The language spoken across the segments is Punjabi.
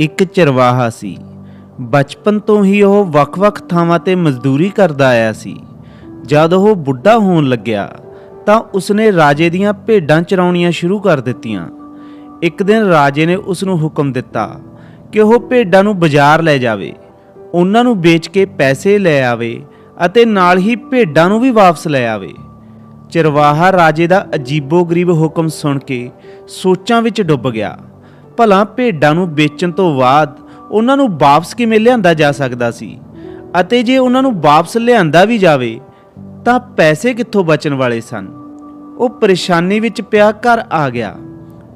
ਇੱਕ ਚਰਵਾਹਾ ਸੀ। ਬਚਪਨ ਤੋਂ ਹੀ ਉਹ ਵੱਖ-ਵੱਖ ਥਾਵਾਂ ਤੇ ਮਜ਼ਦੂਰੀ ਕਰਦਾ ਆਇਆ ਸੀ। ਜਦ ਉਹ ਬੁੱਢਾ ਹੋਣ ਲੱਗਿਆ, ਤਾਂ ਉਸਨੇ ਰਾਜੇ ਦੀਆਂ ਭੇਡਾਂ ਚਰਾਉਣੀਆਂ ਸ਼ੁਰੂ ਕਰ ਦਿੱਤੀਆਂ। ਇੱਕ ਦਿਨ ਰਾਜੇ ਨੇ ਉਸ ਨੂੰ ਹੁਕਮ ਦਿੱਤਾ ਕਿ ਉਹ ਭੇਡਾਂ ਨੂੰ ਬਾਜ਼ਾਰ ਲੈ ਜਾਵੇ। ਉਹਨਾਂ ਨੂੰ ਵੇਚ ਕੇ ਪੈਸੇ ਲੈ ਆਵੇ ਅਤੇ ਨਾਲ ਹੀ ਭੇਡਾਂ ਨੂੰ ਵੀ ਵਾਪਸ ਲੈ ਆਵੇ। ਚਰਵਾਹਾ ਰਾਜੇ ਦਾ ਅਜੀਬੋ-ਗਰੀਬ ਹੁਕਮ ਸੁਣ ਕੇ ਸੋਚਾਂ ਵਿੱਚ ਡੁੱਬ ਗਿਆ। ਭਲਾ ਭੇਡਾਂ ਨੂੰ ਵੇਚਣ ਤੋਂ ਬਾਅਦ ਉਹਨਾਂ ਨੂੰ ਵਾਪਸ ਕਿਵੇਂ ਲਿਆਂਦਾ ਜਾ ਸਕਦਾ ਸੀ? ਅਤੇ ਜੇ ਉਹਨਾਂ ਨੂੰ ਵਾਪਸ ਲਿਆਂਦਾ ਵੀ ਜਾਵੇ, ਤਾਂ ਪੈਸੇ ਕਿੱਥੋਂ ਬਚਣ ਵਾਲੇ ਸਨ? ਉਹ ਪਰੇਸ਼ਾਨੀ ਵਿੱਚ ਪਿਆ ਘਰ ਆ ਗਿਆ।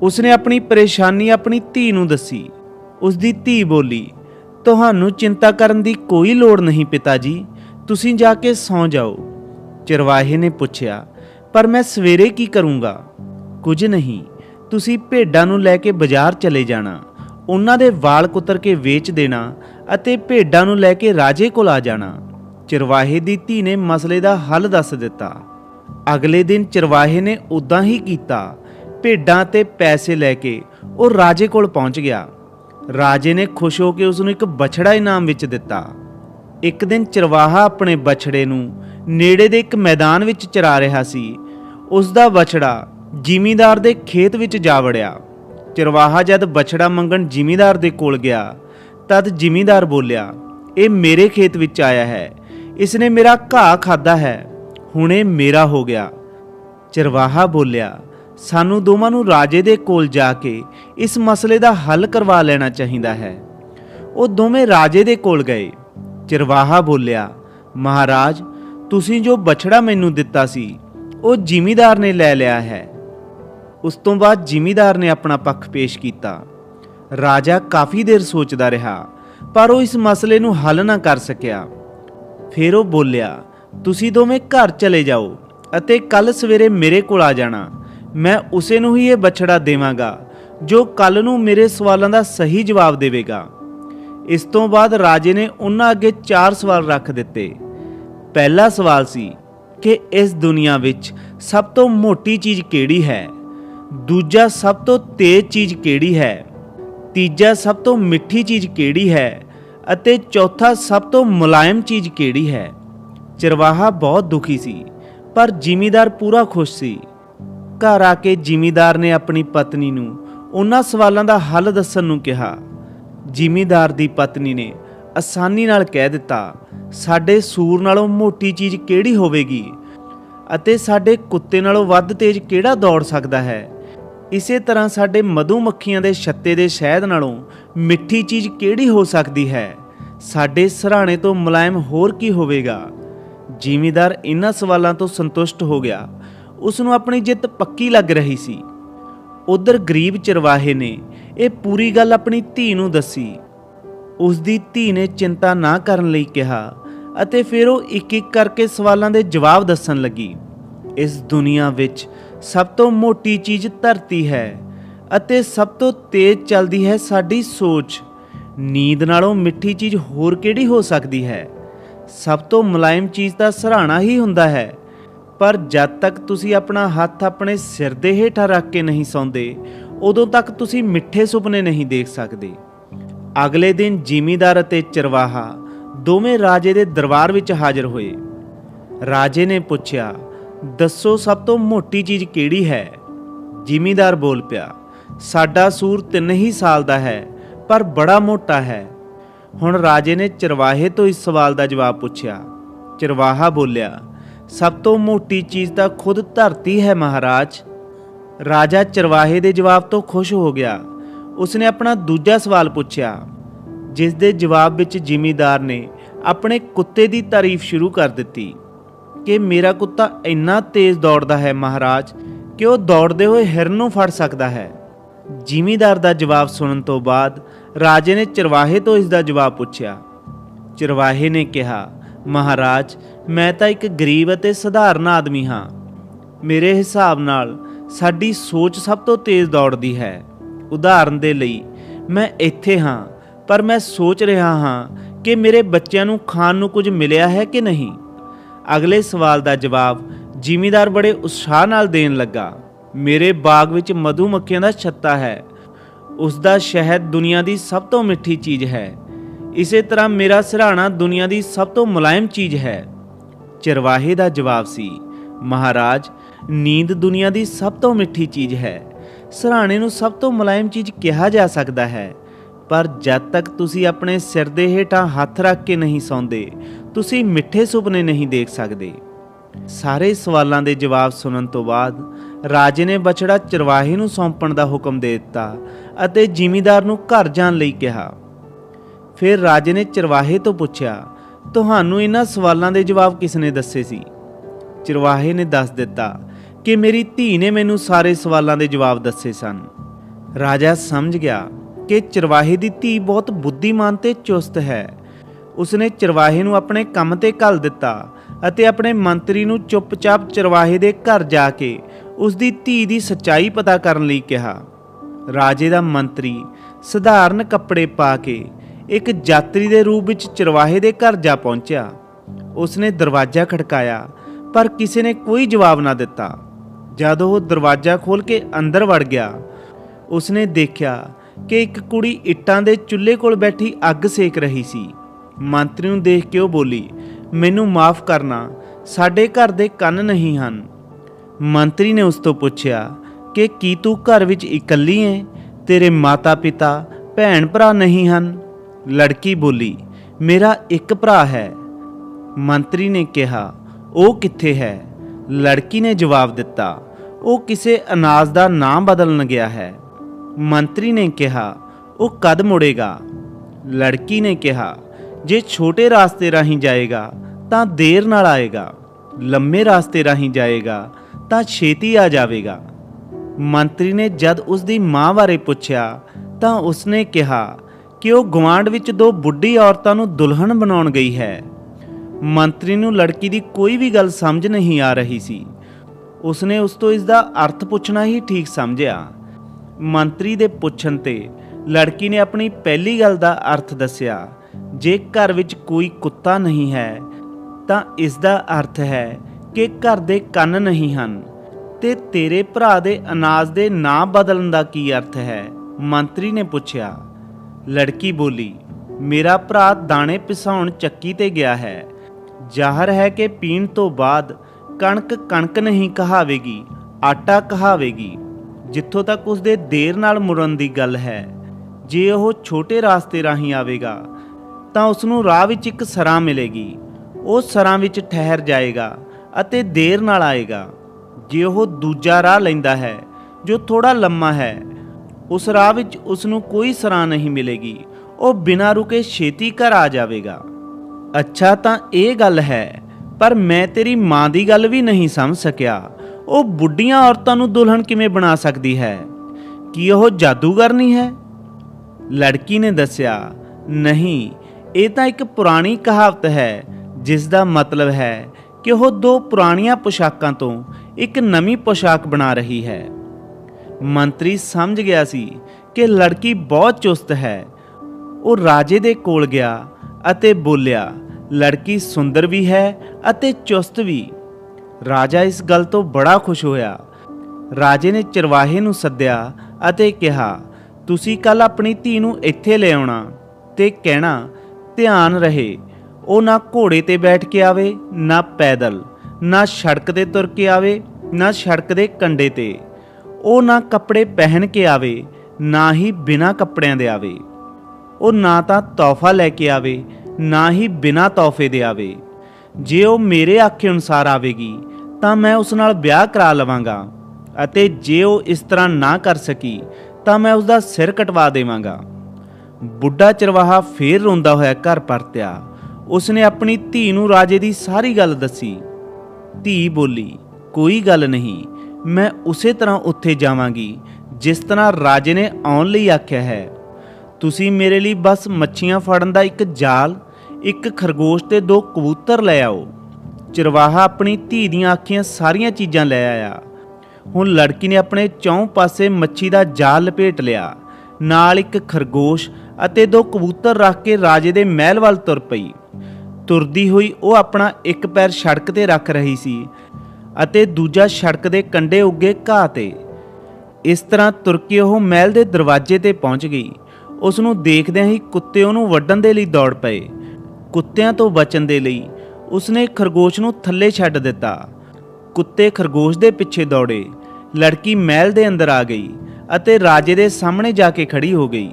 ਉਸਨੇ ਆਪਣੀ ਪਰੇਸ਼ਾਨੀ ਆਪਣੀ ਧੀ ਨੂੰ ਦੱਸੀ। ਉਸਦੀ ਧੀ ਬੋਲੀ, ਤੁਹਾਨੂੰ ਚਿੰਤਾ ਕਰਨ ਦੀ ਕੋਈ ਲੋੜ ਨਹੀਂ ਪਿਤਾ ਜੀ ਤੁਸੀਂ ਜਾ ਕੇ ਸੌਂ ਜਾਓ। ਚਰਵਾਹੇ ਨੇ ਪੁੱਛਿਆ, ਪਰ ਮੈਂ ਸਵੇਰੇ ਕੀ ਕਰੂੰਗਾ? ਕੁਝ ਨਹੀਂ। ਤੁਸੀਂ ਭੇਡਾਂ ਨੂੰ ਲੈ ਕੇ ਬਾਜ਼ਾਰ ਚਲੇ ਜਾਣਾ, ਉਹਨਾਂ ਦੇ ਵਾਲ ਕੁਤਰ ਕੇ ਵੇਚ ਦੇਣਾ ਅਤੇ ਭੇਡਾਂ ਨੂੰ ਲੈ ਕੇ ਰਾਜੇ ਕੋਲ ਆ ਜਾਣਾ। ਚਰਵਾਹੇ ਦੀ ਧੀ ਨੇ ਮਸਲੇ ਦਾ ਹੱਲ ਦੱਸ ਦਿੱਤਾ। ਅਗਲੇ ਦਿਨ ਚਰਵਾਹੇ ਨੇ ਉਦਾਂ ਹੀ ਕੀਤਾ। ਭੇਡਾਂ ਤੇ ਪੈਸੇ ਲੈ ਕੇ ਉਹ ਰਾਜੇ ਕੋਲ ਪਹੁੰਚ ਗਿਆ। ਰਾਜੇ ਨੇ ਖੁਸ਼ ਹੋ ਕੇ ਉਸ ਨੂੰ ਇੱਕ ਬਛੜਾ ਇਨਾਮ ਵਿੱਚ ਦਿੱਤਾ। ਇੱਕ ਦਿਨ ਚਰਵਾਹਾ ਆਪਣੇ ਬਛੜੇ ਨੂੰ ਨੇੜੇ ਦੇ ਇੱਕ ਮੈਦਾਨ ਵਿੱਚ ਚਰਾ ਰਿਹਾ ਸੀ। ਉਸ ਦਾ ਬਛੜਾ ਜ਼ਿਮੀਂਦਾਰ ਦੇ ਖੇਤ ਵਿੱਚ ਜਾ ਵੜਿਆ। ਚਰਵਾਹਾ ਜਦ ਬਛੜਾ ਮੰਗਣ ਜ਼ਿਮੀਂਦਾਰ ਦੇ ਕੋਲ ਗਿਆ, ਤਦ ਜ਼ਿਮੀਂਦਾਰ ਬੋਲਿਆ, ਇਹ ਮੇਰੇ ਖੇਤ ਵਿੱਚ ਆਇਆ ਹੈ। ਇਸ ਨੇ ਮੇਰਾ ਘਾਹ ਖਾਦਾ ਹੈ। ਹੁਣ ਇਹ ਮੇਰਾ ਹੋ ਗਿਆ। ਚਰਵਾਹਾ ਬੋਲਿਆ, ਸਾਨੂੰ ਦੋਵਾਂ ਨੂੰ ਰਾਜੇ ਦੇ ਕੋਲ ਜਾ ਕੇ ਇਸ ਮਸਲੇ ਦਾ ਹੱਲ ਕਰਵਾ ਲੈਣਾ ਚਾਹੀਦਾ ਹੈ। ਉਹ ਦੋਵੇਂ ਰਾਜੇ ਦੇ ਕੋਲ ਗਏ। ਚਰਵਾਹਾ ਬੋਲਿਆ, ਮਹਾਰਾਜ, ਤੁਸੀਂ ਜੋ ਬਛੜਾ ਮੈਨੂੰ ਦਿੱਤਾ ਸੀ, ਉਹ ਜ਼ਿਮੀਦਾਰ ਨੇ ਲੈ ਲਿਆ ਹੈ। ਉਸ ਤੋਂ ਬਾਅਦ ਜ਼ਿਮੀਦਾਰ ਨੇ ਆਪਣਾ ਪੱਖ ਪੇਸ਼ ਕੀਤਾ। ਰਾਜਾ ਕਾਫੀ ਦੇਰ ਸੋਚਦਾ ਰਿਹਾ, ਪਰ ਉਹ ਇਸ ਮਸਲੇ ਨੂੰ ਹੱਲ ਨਾ ਕਰ ਸਕਿਆ। ਫਿਰ ਉਹ ਬੋਲਿਆ, ਤੁਸੀਂ ਦੋਵੇਂ ਘਰ ਚਲੇ ਜਾਓ ਅਤੇ ਕੱਲ ਸਵੇਰੇ ਮੇਰੇ ਕੋਲ ਆ ਜਾਣਾ। ਮੈਂ ਉਸੇ ਨੂੰ ਹੀ ਇਹ ਬਛੜਾ ਦੇਵਾਂਗਾ, ਜੋ ਕੱਲ ਨੂੰ ਮੇਰੇ ਸਵਾਲਾਂ ਦਾ ਸਹੀ ਜਵਾਬ ਦੇਵੇਗਾ। ਇਸ ਤੋਂ ਬਾਅਦ ਰਾਜੇ ਨੇ ਉਹਨਾਂ ਅੱਗੇ ਚਾਰ ਸਵਾਲ ਰੱਖ ਦਿੱਤੇ। ਪਹਿਲਾ ਸਵਾਲ ਸੀ ਕਿ ਇਸ ਦੁਨੀਆ ਵਿੱਚ ਸਭ ਤੋਂ ਮੋਟੀ ਚੀਜ਼ ਕਿਹੜੀ ਹੈ? ਦੂਜਾ ਸਭ ਤੋਂ ਤੇਜ਼ ਚੀਜ਼ ਕਿਹੜੀ ਹੈ? ਤੀਜਾ ਸਭ ਤੋਂ ਮਿੱਠੀ ਚੀਜ਼ ਕਿਹੜੀ ਹੈ? ਅਤੇ ਚੌਥਾ ਸਭ ਤੋਂ ਮੁਲਾਇਮ ਚੀਜ਼ ਕਿਹੜੀ ਹੈ? ਚਰਵਾਹਾ ਬਹੁਤ ਦੁਖੀ ਸੀ, ਪਰ ਜ਼ਿਮੀਦਾਰ ਪੂਰਾ ਖੁਸ਼ ਸੀ। ਘਰ ਆ ਕੇ ਜ਼ਿਮੀਦਾਰ ਨੇ ਆਪਣੀ ਪਤਨੀ ਨੂੰ ਉਹਨਾਂ ਸਵਾਲਾਂ ਦਾ ਹੱਲ ਦੱਸਣ ਨੂੰ ਕਿਹਾ। ਜ਼ਿਮੀਦਾਰ ਦੀ ਪਤਨੀ ਨੇ ਆਸਾਨੀ ਨਾਲ ਕਹਿ ਦਿੱਤਾ, ਸਾਡੇ ਸੂਰ ਨਾਲੋਂ ਮੋਟੀ ਚੀਜ਼ ਕਿਹੜੀ ਹੋਵੇਗੀ? ਅਤੇ ਸਾਡੇ ਕੁੱਤੇ ਨਾਲੋਂ ਵੱਧ ਤੇਜ਼ ਕਿਹੜਾ ਦੌੜ ਸਕਦਾ ਹੈ? ਇਸੇ ਤਰ੍ਹਾਂ ਸਾਡੇ ਮਧੂਮੱਖੀਆਂ ਦੇ ਛੱਤੇ ਦੇ ਸ਼ਹਿਦ ਨਾਲੋਂ ਮਿੱਠੀ ਚੀਜ਼ ਕਿਹੜੀ ਹੋ ਸਕਦੀ ਹੈ? ਸਾਡੇ ਸਰਾਣੇ ਤੋਂ ਮੁਲਾਇਮ ਹੋਰ ਕੀ ਹੋਵੇਗਾ? ਜ਼ਿਮੀਦਾਰ ਇਹਨਾਂ ਸਵਾਲਾਂ ਤੋਂ ਸੰਤੁਸ਼ਟ ਹੋ ਗਿਆ। ਉਸ ਨੂੰ ਆਪਣੀ ਜਿੱਤ ਪੱਕੀ ਲੱਗ ਰਹੀ ਸੀ। ਉਧਰ ਗਰੀਬ ਚਰਵਾਹੇ ਨੇ ਇਹ ਪੂਰੀ ਗੱਲ ਆਪਣੀ ਧੀ ਨੂੰ ਦੱਸੀ। ਉਸ ਦੀ ਧੀ ਨੇ ਚਿੰਤਾ ਨਾ ਕਰਨ ਲਈ ਕਿਹਾ ਅਤੇ ਫਿਰ ਉਹ ਇੱਕ ਇੱਕ ਕਰਕੇ ਸਵਾਲਾਂ ਦੇ ਜਵਾਬ ਦੱਸਣ ਲੱਗੀ। ਇਸ ਦੁਨੀਆ ਵਿੱਚ ਸਭ ਤੋਂ ਮੋਟੀ ਚੀਜ਼ ਧਰਤੀ ਹੈ ਅਤੇ ਸਭ ਤੋਂ ਤੇਜ਼ ਚੱਲਦੀ ਹੈ ਸਾਡੀ ਸੋਚ। ਨੀਂਦ ਨਾਲੋਂ ਮਿੱਠੀ ਚੀਜ਼ ਹੋਰ ਕਿਹੜੀ ਹੋ ਸਕਦੀ ਹੈ? ਸਭ ਤੋਂ ਮੁਲਾਇਮ ਚੀਜ਼ ਤਾਂ ਸਰਾਣਾ ਹੀ ਹੁੰਦਾ ਹੈ। ਪਰ ਜਦ ਤੱਕ ਤੁਸੀਂ ਆਪਣਾ ਹੱਥ ਆਪਣੇ ਸਿਰ ਦੇ ਹੇਠਾਂ ਰੱਖ ਕੇ ਨਹੀਂ ਸੌਂਦੇ, ਉਦੋਂ ਤੱਕ ਤੁਸੀਂ ਮਿੱਠੇ ਸੁਪਨੇ ਨਹੀਂ ਦੇਖ ਸਕਦੇ। ਅਗਲੇ ਦਿਨ ਜ਼ਿਮੀਦਾਰ ਅਤੇ ਚਰਵਾਹਾ ਦੋਵੇਂ ਰਾਜੇ ਦੇ ਦਰਬਾਰ ਵਿੱਚ ਹਾਜ਼ਰ ਹੋਏ। ਰਾਜੇ ਨੇ ਪੁੱਛਿਆ ਦੱਸੋ ਸਭ ਤੋਂ ਮੋਟੀ ਚੀਜ਼ ਕਿਹੜੀ ਹੈ? ਜ਼ਿਮੀਦਾਰ ਬੋਲ ਪਿਆ, ਸਾਡਾ ਸੂਰ ਤਿੰਨ ਹੀ ਸਾਲ ਦਾ ਹੈ, ਪਰ ਬੜਾ ਮੋਟਾ ਹੈ। ਹੁਣ ਰਾਜੇ ਨੇ ਚਰਵਾਹੇ ਤੋਂ ਇਸ ਸਵਾਲ ਦਾ ਜਵਾਬ ਪੁੱਛਿਆ। ਚਰਵਾਹਾ ਬੋਲਿਆ, ਸਭ ਤੋਂ ਮੋਟੀ ਚੀਜ਼ ਤਾਂ ਖੁਦ ਧਰਤੀ ਹੈ ਮਹਾਰਾਜ। ਰਾਜਾ ਚਰਵਾਹੇ ਦੇ ਜਵਾਬ ਤੋਂ ਖੁਸ਼ ਹੋ ਗਿਆ। ਉਸਨੇ ਆਪਣਾ ਦੂਜਾ ਸਵਾਲ ਪੁੱਛਿਆ ਜਿਸ ਦੇ ਜਵਾਬ ਵਿੱਚ ਜ਼ਿਮੀਦਾਰ ਨੇ ਆਪਣੇ ਕੁੱਤੇ ਦੀ ਤਾਰੀਫ ਸ਼ੁਰੂ ਕਰ ਦਿੱਤੀ। ਕਿ ਮੇਰਾ ਕੁੱਤਾ ਇੰਨਾ ਤੇਜ਼ ਦੌੜਦਾ ਹੈ ਮਹਾਰਾਜ ਕਿ ਉਹ ਦੌੜਦੇ ਹੋਏ ਹਿਰਨ ਨੂੰ ਫੜ ਸਕਦਾ ਹੈ। ਜ਼ਿਮੀਦਾਰ ਦਾ ਜਵਾਬ ਸੁਣਨ ਤੋਂ ਬਾਅਦ ਰਾਜੇ ਨੇ ਚਰਵਾਹੇ ਤੋਂ ਇਸ ਦਾ ਜਵਾਬ ਪੁੱਛਿਆ। ਚਰਵਾਹੇ ਨੇ ਕਿਹਾ, ਮਹਾਰਾਜ, ਮੈਂ ਤਾਂ ਇੱਕ ਗਰੀਬ ਅਤੇ ਸਧਾਰਨ ਆਦਮੀ ਹਾਂ। ਮੇਰੇ ਹਿਸਾਬ ਨਾਲ ਸਾਡੀ ਸੋਚ ਸਭ ਤੋਂ ਤੇਜ਼ ਦੌੜਦੀ ਹੈ। ਉਦਾਹਰਨ ਦੇ ਲਈ, ਮੈਂ ਇੱਥੇ ਹਾਂ, ਪਰ ਮੈਂ ਸੋਚ ਰਿਹਾ ਹਾਂ ਕਿ ਮੇਰੇ ਬੱਚਿਆਂ ਨੂੰ ਖਾਣ ਨੂੰ ਕੁਝ ਮਿਲਿਆ ਹੈ ਕਿ ਨਹੀਂ। ਅਗਲੇ ਸਵਾਲ ਦਾ ਜਵਾਬ ਜ਼ਿਮੀਦਾਰ ਬੜੇ ਉਤਸ਼ਾਹ ਨਾਲ ਦੇਣ ਲੱਗਾ, ਮੇਰੇ ਬਾਗ ਵਿੱਚ ਮਧੂ ਮੱਖੀਆਂ ਦਾ ਛੱਤਾ ਹੈ। ਉਸ ਦਾ ਸ਼ਹਿਦ ਦੁਨੀਆ ਦੀ ਸਭ ਤੋਂ ਮਿੱਠੀ ਚੀਜ਼ ਹੈ। ਇਸੇ ਤਰ੍ਹਾਂ ਮੇਰਾ ਸਿਰਹਾਣਾ ਦੁਨੀਆ ਦੀ ਸਭ ਤੋਂ ਮੁਲਾਇਮ ਚੀਜ਼ ਹੈ। ਚਰਵਾਹੇ ਦਾ ਜਵਾਬ ਸੀ, ਮਹਾਰਾਜ, ਨੀਂਦ ਦੁਨੀਆ ਦੀ ਸਭ ਤੋਂ ਮਿੱਠੀ ਚੀਜ਼ ਹੈ। ਸਿਰਹਾਣੇ ਨੂੰ ਸਭ ਤੋਂ ਮੁਲਾਇਮ ਚੀਜ਼ ਕਿਹਾ ਜਾ ਸਕਦਾ ਹੈ। ਪਰ ਜਦ ਤੱਕ ਤੁਸੀਂ ਆਪਣੇ ਸਿਰ ਦੇ ਹੇਠਾਂ ਹੱਥ ਰੱਖ ਕੇ ਨਹੀਂ ਸੌਂਦੇ ਤੁਸੀਂ ਮਿੱਠੇ ਸੁਪਨੇ ਨਹੀਂ ਦੇਖ ਸਕਦੇ। ਸਾਰੇ ਸਵਾਲਾਂ ਦੇ ਜਵਾਬ ਸੁਣਨ ਤੋਂ ਬਾਅਦ ਰਾਜੇ ਨੇ ਬਛੜਾ ਚਰਵਾਹੇ ਨੂੰ ਸੌਂਪਣ ਦਾ ਹੁਕਮ ਦੇ ਦਿੱਤਾ ਅਤੇ ਜ਼ਿਮੀਦਾਰ ਨੂੰ ਘਰ ਜਾਣ ਲਈ ਕਿਹਾ। ਫਿਰ ਰਾਜੇ ਨੇ ਚਰਵਾਹੇ ਤੋਂ ਪੁੱਛਿਆ, ਤੁਹਾਨੂੰ ਇਹਨਾਂ ਸਵਾਲਾਂ ਦੇ ਜਵਾਬ ਕਿਸ ਨੇ ਦੱਸੇ ਸੀ? ਚਰਵਾਹੇ ਨੇ ਦੱਸ ਦਿੱਤਾ ਕਿ ਮੇਰੀ ਧੀ ਨੇ ਮੈਨੂੰ ਸਾਰੇ ਸਵਾਲਾਂ ਦੇ ਜਵਾਬ ਦੱਸੇ ਸਨ। ਰਾਜਾ ਸਮਝ ਗਿਆ ਕਿ ਚਰਵਾਹੇ ਦੀ ਧੀ ਬਹੁਤ ਬੁੱਧੀਮਾਨ ਤੇ ਚੁਸਤ ਹੈ ਉਸਨੇ ਚਰਵਾਹੇ ਨੂੰ ਆਪਣੇ ਕੰਮ ਤੇ ਘੱਲ ਦਿੱਤਾ ਅਤੇ ਆਪਣੇ ਮੰਤਰੀ ਨੂੰ ਚੁੱਪਚਾਪ ਚਰਵਾਹੇ ਦੇ ਘਰ ਜਾ ਕੇ ਉਸ ਦੀ ਧੀ ਦੀ ਸੱਚਾਈ ਪਤਾ ਕਰਨ ਲਈ ਕਿਹਾ। ਰਾਜੇ ਦਾ ਮੰਤਰੀ ਸਧਾਰਨ ਕੱਪੜੇ ਪਾ ਕੇ ਇੱਕ ਯਾਤਰੀ ਦੇ ਰੂਪ ਵਿੱਚ ਚਰਵਾਹੇ ਦੇ ਘਰ ਜਾ ਪਹੁੰਚਿਆ। ਉਸਨੇ ਦਰਵਾਜ਼ਾ ਖੜਕਾਇਆ, ਪਰ ਕਿਸੇ ਨੇ ਕੋਈ ਜਵਾਬ ਨਾ ਦਿੱਤਾ। ਜਦ ਉਹ ਦਰਵਾਜ਼ਾ ਖੋਲ੍ਹ ਕੇ ਅੰਦਰ ਵੜ ਗਿਆ, ਉਸਨੇ ਦੇਖਿਆ ਕਿ ਇੱਕ ਕੁੜੀ ਇੱਟਾਂ ਦੇ ਚੁੱਲ੍ਹੇ ਕੋਲ ਬੈਠੀ ਅੱਗ ਸੇਕ ਰਹੀ ਸੀ। ਮੰਤਰੀ ਨੂੰ ਦੇਖ ਕੇ ਉਹ ਬੋਲੀ, ਮੈਨੂੰ ਮਾਫ ਕਰਨਾ, ਸਾਡੇ ਘਰ ਦੇ ਕੰਨ ਨਹੀਂ ਹਨ। ਮੰਤਰੀ ਨੇ ਉਸ ਤੋਂ ਪੁੱਛਿਆ ਕਿ ਕੀ ਤੂੰ ਘਰ ਵਿੱਚ ਇਕੱਲੀ ਹੈ ਤੇਰੇ ਮਾਤਾ-ਪਿਤਾ ਭੈਣ ਭਰਾ ਨਹੀਂ ਹਨ? ਲੜਕੀ ਬੋਲੀ, ਮੇਰਾ ਇੱਕ ਭਰਾ ਹੈ। ਮੰਤਰੀ ਨੇ ਕਿਹਾ, ਉਹ ਕਿੱਥੇ ਹੈ? ਲੜਕੀ ਨੇ ਜਵਾਬ ਦਿੱਤਾ, ਉਹ ਕਿਸੇ ਅਨਾਜ ਦਾ ਨਾਮ ਬਦਲਣ ਗਿਆ ਹੈ। ਮੰਤਰੀ ਨੇ ਕਿਹਾ, ਉਹ ਕਦ ਮੁੜੇਗਾ? ਲੜਕੀ ਨੇ ਕਿਹਾ ਜੇ ਛੋਟੇ ਰਾਸਤੇ ਰਾਹੀਂ ਜਾਏਗਾ, ਤਾਂ ਦੇਰ ਨਾਲ ਆਏਗਾ। ਲੰਮੇ ਰਾਸਤੇ ਰਾਹੀਂ ਜਾਏਗਾ, ਤਾਂ ਛੇਤੀ ਆ ਜਾਵੇਗਾ। ਮੰਤਰੀ ਨੇ ਜਦ ਉਸ ਦੀ ਮਾਂ ਬਾਰੇ ਪੁੱਛਿਆ, ਤਾਂ ਉਸਨੇ ਕਿਹਾ ਕਿ ਉਹ ਗਵਾਂਡ ਵਿੱਚ ਦੋ ਬੁੱਢੀ ਔਰਤਾਂ ਨੂੰ ਦੁਲਹਨ ਬਣਾਉਣ ਗਈ ਹੈ। ਮੰਤਰੀ ਨੂੰ ਲੜਕੀ ਦੀ ਕੋਈ ਵੀ ਗੱਲ ਸਮਝ ਨਹੀਂ ਆ ਰਹੀ ਸੀ। ਉਸਨੇ ਉਸ ਤੋਂ ਇਸ ਦਾ ਅਰਥ ਪੁੱਛਣਾ ਹੀ ਠੀਕ ਸਮਝਿਆ। ਮੰਤਰੀ ਦੇ ਪੁੱਛਣ ਤੇ ਲੜਕੀ ਨੇ ਆਪਣੀ ਪਹਿਲੀ ਗੱਲ ਦਾ ਅਰਥ ਦੱਸਿਆ ਜੇ ਘਰ ਵਿੱਚ ਕੋਈ ਕੁੱਤਾ ਨਹੀਂ ਹੈ, ਤਾਂ ਇਸ ਦਾ ਅਰਥ ਹੈ ਕਿ ਘਰ ਦੇ ਕੰਨ ਨਹੀਂ ਹਨ। ਤੇ ਤੇਰੇ ਭਰਾ ਦੇ ਅਨਾਜ ਦੇ ਨਾਂ ਬਦਲਣ ਦਾ ਕੀ ਅਰਥ ਹੈ? ਮੰਤਰੀ ਨੇ ਪੁੱਛਿਆ। ਲੜਕੀ ਬੋਲੀ, ਮੇਰਾ ਭਰਾ ਦਾਣੇ ਪਿਸਾਉਣ ਚੱਕੀ ਤੇ ਗਿਆ ਹੈ। ਜ਼ਾਹਰ ਹੈ ਕਿ ਪੀਣ ਤੋਂ ਬਾਅਦ ਕਣਕ ਕਣਕ ਨਹੀਂ ਕਹਾਵੇਗੀ, ਆਟਾ ਕਹਾਵੇਗੀ। ਜਿੱਥੋਂ ਤੱਕ ਉਸ ਦੇ ਦੇਰ ਨਾਲ ਮੁੜਨ ਦੀ ਗੱਲ ਹੈ, ਜੇ ਉਹ ਛੋਟੇ ਰਾਸਤੇ ਰਾਹੀਂ ਆਵੇਗਾ ਤਾਂ ਉਸ ਨੂੰ ਰਾਹ ਵਿੱਚ ਇੱਕ ਸਰਾਂ ਮਿਲੇਗੀ। ਉਹ ਸਰਾਂ ਵਿੱਚ ਠਹਿਰ ਜਾਏਗਾ ਅਤੇ ਦੇਰ ਨਾਲ ਆਏਗਾ। ਜੇ ਉਹ ਦੂਜਾ ਰਾਹ ਲੈਂਦਾ ਹੈ, ਜੋ ਥੋੜਾ ਲੰਮਾ ਹੈ, ਉਸ ਰਾਹ ਵਿੱਚ ਉਸ ਨੂੰ ਕੋਈ ਸਰਾਂ ਨਹੀਂ ਮਿਲੇਗੀ। ਉਹ ਬਿਨਾਂ ਰੁਕੇ ਛੇਤੀ ਘਰ ਆ ਜਾਵੇਗਾ। ਅੱਛਾ ਤਾਂ ਇਹ ਗੱਲ ਹੈ, ਪਰ ਮੈਂ ਤੇਰੀ ਮਾਂ ਦੀ ਗੱਲ ਵੀ ਨਹੀਂ ਸਮਝ ਸਕਿਆ। ਉਹ ਬੁੱਢੀਆਂ ਔਰਤਾਂ ਨੂੰ ਦੁਲਹਨ ਕਿਵੇਂ ਬਣਾ ਸਕਦੀ ਹੈ? ਕੀ ਉਹ ਜਾਦੂਗਰਨੀ ਹੈ? ਲੜਕੀ ਨੇ ਦੱਸਿਆ, ਨਹੀਂ ਇਹ ਤਾਂ ਇੱਕ ਪੁਰਾਣੀ ਕਹਾਵਤ ਹੈ ਜਿਸ ਦਾ ਮਤਲਬ ਹੈ ਕਿ ਉਹ ਦੋ ਪੁਰਾਣੀਆਂ ਪੋਸ਼ਾਕਾਂ ਤੋਂ ਇੱਕ ਨਵੀਂ ਪੋਸ਼ਾਕ ਬਣਾ ਰਹੀ ਹੈ। ਮੰਤਰੀ ਸਮਝ ਗਿਆ ਸੀ ਕਿ ਲੜਕੀ ਬਹੁਤ ਚੁਸਤ ਹੈ। ਉਹ ਰਾਜੇ ਦੇ ਕੋਲ ਗਿਆ ਅਤੇ ਬੋਲਿਆ, ਲੜਕੀ ਸੁੰਦਰ ਵੀ ਹੈ ਅਤੇ ਚੁਸਤ ਵੀ। ਰਾਜਾ ਇਸ ਗੱਲ ਤੋਂ ਬੜਾ ਖੁਸ਼ ਹੋਇਆ। ਰਾਜੇ ਨੇ ਚਰਵਾਹੇ ਨੂੰ ਸੱਦਿਆ ਅਤੇ ਕਿਹਾ, ਤੁਸੀਂ ਕੱਲ ਆਪਣੀ ਧੀ ਨੂੰ ਇੱਥੇ ਲੈ ਆਉਣਾ ਤੇ ਕਹਿਣਾ ਧਿਆਨ ਰਹੇ। ਉਹ ਨਾ ਘੋੜੇ ਤੇ ਬੈਠ ਕੇ ਆਵੇ, ਨਾ ਪੈਦਲ, ਨਾ ਸੜਕ ਤੇ ਤੁਰ ਕੇ ਆਵੇ, ਨਾ ਸੜਕ ਦੇ ਕੰਡੇ ਤੇ। ਉਹ ਨਾ ਕੱਪੜੇ ਪਹਿਨ ਕੇ ਆਵੇ, ਨਾ ਹੀ ਬਿਨਾਂ ਕੱਪੜਿਆਂ ਦੇ ਆਵੇ। ਉਹ ਨਾ ਤਾਂ ਤੋਹਫਾ ਲੈ ਕੇ ਆਵੇ, ਨਾ ਹੀ ਬਿਨਾਂ ਤੋਹਫੇ ਦੇ ਆਵੇ। ਜੇ ਉਹ ਮੇਰੇ ਆਖੇ ਅਨੁਸਾਰ ਆਵੇਗੀ, ਤਾਂ ਮੈਂ ਉਸ ਨਾਲ ਵਿਆਹ ਕਰਾ ਲਵਾਂਗਾ। ਅਤੇ ਜੇ ਉਹ ਇਸ ਤਰ੍ਹਾਂ ਨਾ ਕਰ ਸਕੀ, ਤਾਂ ਮੈਂ ਉਸ ਦਾ ਸਿਰ ਕਟਵਾ ਦੇਵਾਂਗਾ। ਬੁੱਢਾ ਚਰਵਾਹਾ ਫੇਰ ਰੋਂਦਾ ਹੋਇਆ ਘਰ ਪਰਤਿਆ। ਉਸਨੇ ਆਪਣੀ ਧੀ ਨੂੰ ਰਾਜੇ ਦੀ ਸਾਰੀ ਗੱਲ ਦੱਸੀ। ਧੀ ਬੋਲੀ, ਕੋਈ ਗੱਲ ਨਹੀਂ, ਮੈਂ ਉਸੇ ਤਰ੍ਹਾਂ ਉੱਥੇ ਜਾਵਾਂਗੀ, ਜਿਸ ਤਰ੍ਹਾਂ ਰਾਜੇ ਨੇ ਆਉਣ ਲਈ ਆਖਿਆ ਹੈ। ਤੁਸੀਂ ਮੇਰੇ ਲਈ ਬਸ ਮੱਛੀਆਂ ਫੜਨ ਦਾ ਇੱਕ ਜਾਲ, ਇੱਕ ਖਰਗੋਸ਼ ਤੇ ਦੋ ਕਬੂਤਰ ਲੈ ਆਓ। ਚਰਵਾਹਾ ਆਪਣੀ ਧੀ ਦੀਆਂ ਆਖੀਆਂ ਸਾਰੀਆਂ ਚੀਜ਼ਾਂ ਲੈ ਆਇਆ। ਹੁਣ ਲੜਕੀ ਨੇ ਆਪਣੇ ਚੌਂ ਪਾਸੇ ਮੱਛੀ ਦਾ ਜਾਲ ਲਪੇਟ ਲਿਆ। ਨਾਲ ਇੱਕ ਖਰਗੋਸ਼ ਅਤੇ ਦੋ ਕਬੂਤਰ ਰੱਖ ਕੇ ਰਾਜੇ ਦੇ ਮਹਿਲ ਵੱਲ ਤੁਰ ਪਈ। ਤੁਰਦੀ ਹੋਈ ਉਹ ਆਪਣਾ ਇੱਕ ਪੈਰ ਸੜਕ ਤੇ ਰੱਖ ਰਹੀ ਸੀ ਅਤੇ ਦੂਜਾ ਸੜਕ ਦੇ ਕੰਢੇ ਉੱਗੇ ਘਾਹ ਤੇ। ਇਸ ਤਰ੍ਹਾਂ ਤੁਰ ਕੇ ਉਹ ਮਹਿਲ ਦੇ ਦਰਵਾਜ਼ੇ ਤੇ ਪਹੁੰਚ ਗਈ। ਉਸ ਨੂੰ ਦੇਖਦਿਆਂ ਹੀ ਕੁੱਤੇ ਉਹਨੂੰ ਵੱਢਣ ਦੇ ਲਈ ਦੌੜ ਪਏ। ਕੁੱਤਿਆਂ ਤੋਂ ਬਚਣ ਦੇ ਲਈ ਉਸਨੇ ਖਰਗੋਸ਼ ਨੂੰ ਥੱਲੇ ਛੱਡ ਦਿੱਤਾ। ਕੁੱਤੇ ਖਰਗੋਸ਼ ਦੇ ਪਿੱਛੇ ਦੌੜੇ। ਲੜਕੀ ਮਹਿਲ ਦੇ ਅੰਦਰ ਆ ਗਈ ਅਤੇ ਰਾਜੇ ਦੇ ਸਾਹਮਣੇ ਜਾ ਕੇ ਖੜੀ ਹੋ ਗਈ।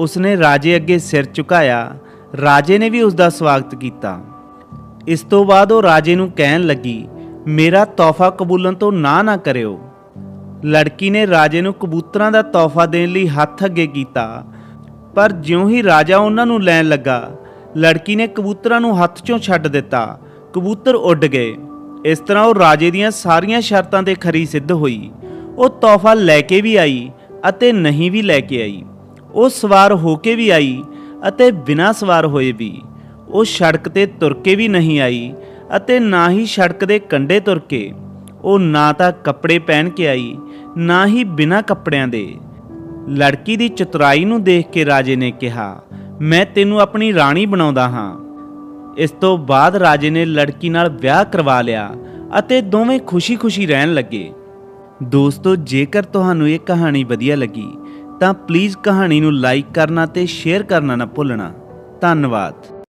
ਉਸਨੇ ਰਾਜੇ ਅੱਗੇ ਸਿਰ ਝੁਕਾਇਆ। ਰਾਜੇ ਨੇ ਵੀ ਉਸ ਦਾ ਸਵਾਗਤ ਕੀਤਾ। ਇਸ ਤੋਂ ਬਾਅਦ ਉਹ ਰਾਜੇ ਨੂੰ ਕਹਿਣ ਲੱਗੀ, ਮੇਰਾ ਤੋਹਫਾ ਕਬੂਲਣ ਤੋਂ ਨਾ ਨਾ ਕਰਿਓ। ਲੜਕੀ ਨੇ ਰਾਜੇ ਨੂੰ ਕਬੂਤਰਾਂ ਦਾ ਤੋਹਫਾ ਦੇਣ ਲਈ ਹੱਥ ਅੱਗੇ ਕੀਤਾ। ਪਰ ਜਿਉਂ ਹੀ ਰਾਜਾ ਉਹਨਾਂ ਨੂੰ ਲੈਣ ਲੱਗਾ, ਲੜਕੀ ਨੇ ਕਬੂਤਰਾਂ ਨੂੰ ਹੱਥ 'ਚੋਂ ਛੱਡ ਦਿੱਤਾ। ਕਬੂਤਰ ਉੱਡ ਗਏ। ਇਸ ਤਰ੍ਹਾਂ ਉਹ ਰਾਜੇ ਦੀਆਂ ਸਾਰੀਆਂ ਸ਼ਰਤਾਂ ਤੇ ਖਰੀ ਸਿੱਧ ਹੋਈ। ਉਹ ਤੋਹਫਾ ਲੈ ਕੇ ਵੀ ਆਈ ਅਤੇ ਨਹੀਂ ਵੀ ਲੈ ਕੇ ਆਈ। ਉਹ ਸਵਾਰ ਹੋ ਕੇ ਵੀ ਆਈ ਅਤੇ ਬਿਨਾਂ ਸਵਾਰ ਹੋਏ ਵੀ, ਉਹ ਸੜਕ ਤੇ ਤੁਰ ਕੇ ਵੀ ਨਹੀਂ ਆਈ ਅਤੇ ਨਾ ਹੀ ਸੜਕ ਦੇ ਕੰਢੇ ਤੁਰ ਕੇ, ਉਹ ਨਾ ਤਾਂ ਕੱਪੜੇ ਪਹਿਨ ਕੇ ਆਈ, ਨਾ ਹੀ ਬਿਨਾਂ ਕੱਪੜਿਆਂ ਦੇ। ਲੜਕੀ ਦੀ ਚਤੁਰਾਈ ਨੂੰ ਦੇਖ ਕੇ ਰਾਜੇ ਨੇ ਕਿਹਾ, ਮੈਂ ਤੈਨੂੰ ਆਪਣੀ ਰਾਣੀ ਬਣਾਉਂਦਾ ਹਾਂ। ਇਸ ਤੋਂ ਬਾਅਦ ਰਾਜੇ ਨੇ ਲੜਕੀ ਨਾਲ ਵਿਆਹ ਕਰਵਾ ਲਿਆ ਅਤੇ ਦੋਵੇਂ ਖੁਸ਼ੀ-ਖੁਸ਼ੀ ਰਹਿਣ ਲੱਗੇ। ਦੋਸਤੋ, ਜੇਕਰ ਤੁਹਾਨੂੰ ਇਹ ਕਹਾਣੀ ਵਧੀਆ ਲੱਗੀ ਤਾਂ ਪਲੀਜ਼ ਕਹਾਣੀ ਨੂੰ ਲਾਈਕ ਕਰਨਾ ਤੇ ਸ਼ੇਅਰ ਕਰਨਾ ਨਾ ਭੁੱਲਣਾ। ਧੰਨਵਾਦ।